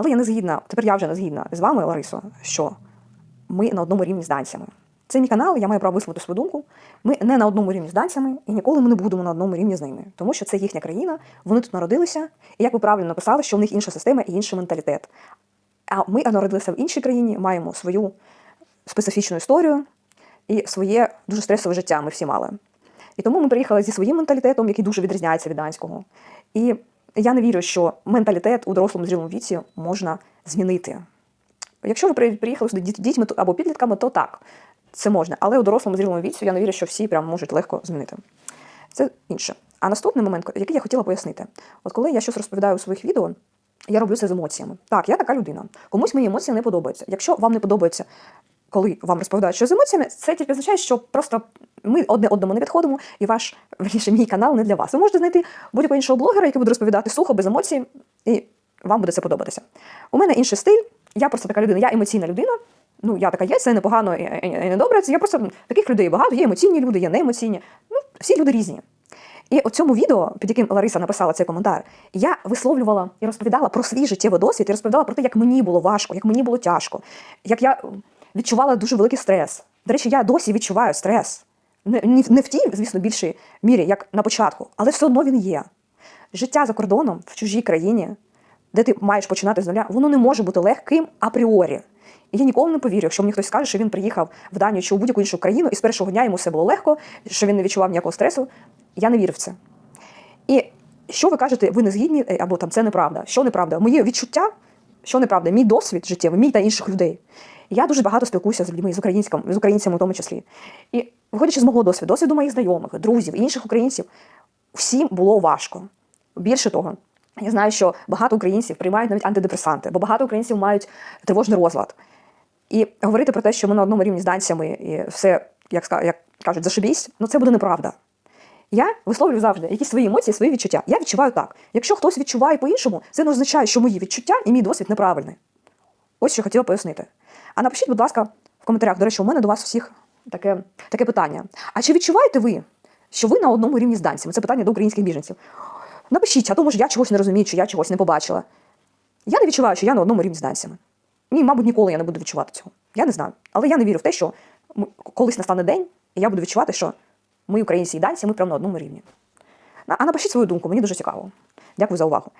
Але я не згідна, тепер я вже не згідна з вами, Ларисо, що ми на одному рівні з данцями. Це мій канал, я маю право висловити свою думку. Ми не на одному рівні з данцями, і ніколи ми не будемо на одному рівні з ними, тому що це їхня країна, вони тут народилися, і як ви правильно написали, що в них інша система і інший менталітет. А ми народилися в іншій країні, маємо свою специфічну історію і своє дуже стресове життя. Ми всі мали. І тому ми приїхали зі своїм менталітетом, який дуже відрізняється від данського. І я не вірю, що менталітет у дорослому зрілому віці можна змінити. Якщо ви приїхали сюди дітьми або підлітками, то так, це можна. Але у дорослому зрілому віці я не вірю, що всі прям можуть легко змінити. Це інше. А наступний момент, який я хотіла пояснити, от коли я щось розповідаю у своїх відео, я роблю це з емоціями. Так, я така людина. Комусь мої емоції не подобаються. Якщо вам не подобається, коли вам розповідають, що з емоціями, це тільки означає, що просто ми одне одному не підходимо, і ваш верніше, мій канал не для вас. Ви можете знайти будь-якого іншого блогера, який буде розповідати сухо, без емоцій, і вам буде це подобатися. У мене інший стиль, я просто така людина, я емоційна людина. Ну, я така є, це непогано і, не добре. Я просто таких людей багато. Є емоційні люди, є неемоційні. Ну, всі люди різні. І у цьому відео, під яким Лариса написала цей коментар, я висловлювала і розповідала про свій життєвий досвід, і розповідала про те, як мені було важко, як мені було тяжко, як я відчувала дуже великий стрес. До речі, я досі відчуваю стрес. Не, не, в тій, звісно, більшій мірі, як на початку, але все одно він є. Життя за кордоном в чужій країні, де ти маєш починати з нуля, воно не може бути легким апріорі. І я ніколи не повірю, якщо мені хтось скаже, що він приїхав в Данію чи у будь-яку іншу країну, і з першого дня йому все було легко, що він не відчував ніякого стресу. Я не вірю в це. І що ви кажете, ви не згідні, е, або там це неправда. Що неправда? Мої відчуття, що неправда, мій досвід життєвий, мій та інших людей. Я дуже багато спілкуюся з людьми, з українцями, з українцями в тому числі. І виходячи з мого досвіду, досвіду моїх знайомих, друзів, інших українців, всім було важко. Більше того, я знаю, що багато українців приймають навіть антидепресанти, бо багато українців мають тривожний розлад. І говорити про те, що ми на одному рівні з данцями і все, як, як кажуть, зашибісь, ну це буде неправда. Я висловлюю завжди якісь свої емоції, свої відчуття. Я відчуваю так. Якщо хтось відчуває по-іншому, це не означає, що мої відчуття і мій досвід неправильний. Ось що хотіла пояснити. А напишіть, будь ласка, в коментарях. До речі, у мене до вас всіх таке, таке питання. А чи відчуваєте ви, що ви на одному рівні з данцями? Це питання до українських біженців. Напишіть, а то може я чогось не розумію, чи я чогось не побачила. Я не відчуваю, що я на одному рівні з данцями. Ні, мабуть, ніколи я не буду відчувати цього. Я не знаю. Але я не вірю в те, що колись настане день, і я буду відчувати, що ми, українці і данці, ми прямо на одному рівні. А напишіть свою думку, мені дуже цікаво. Дякую за увагу.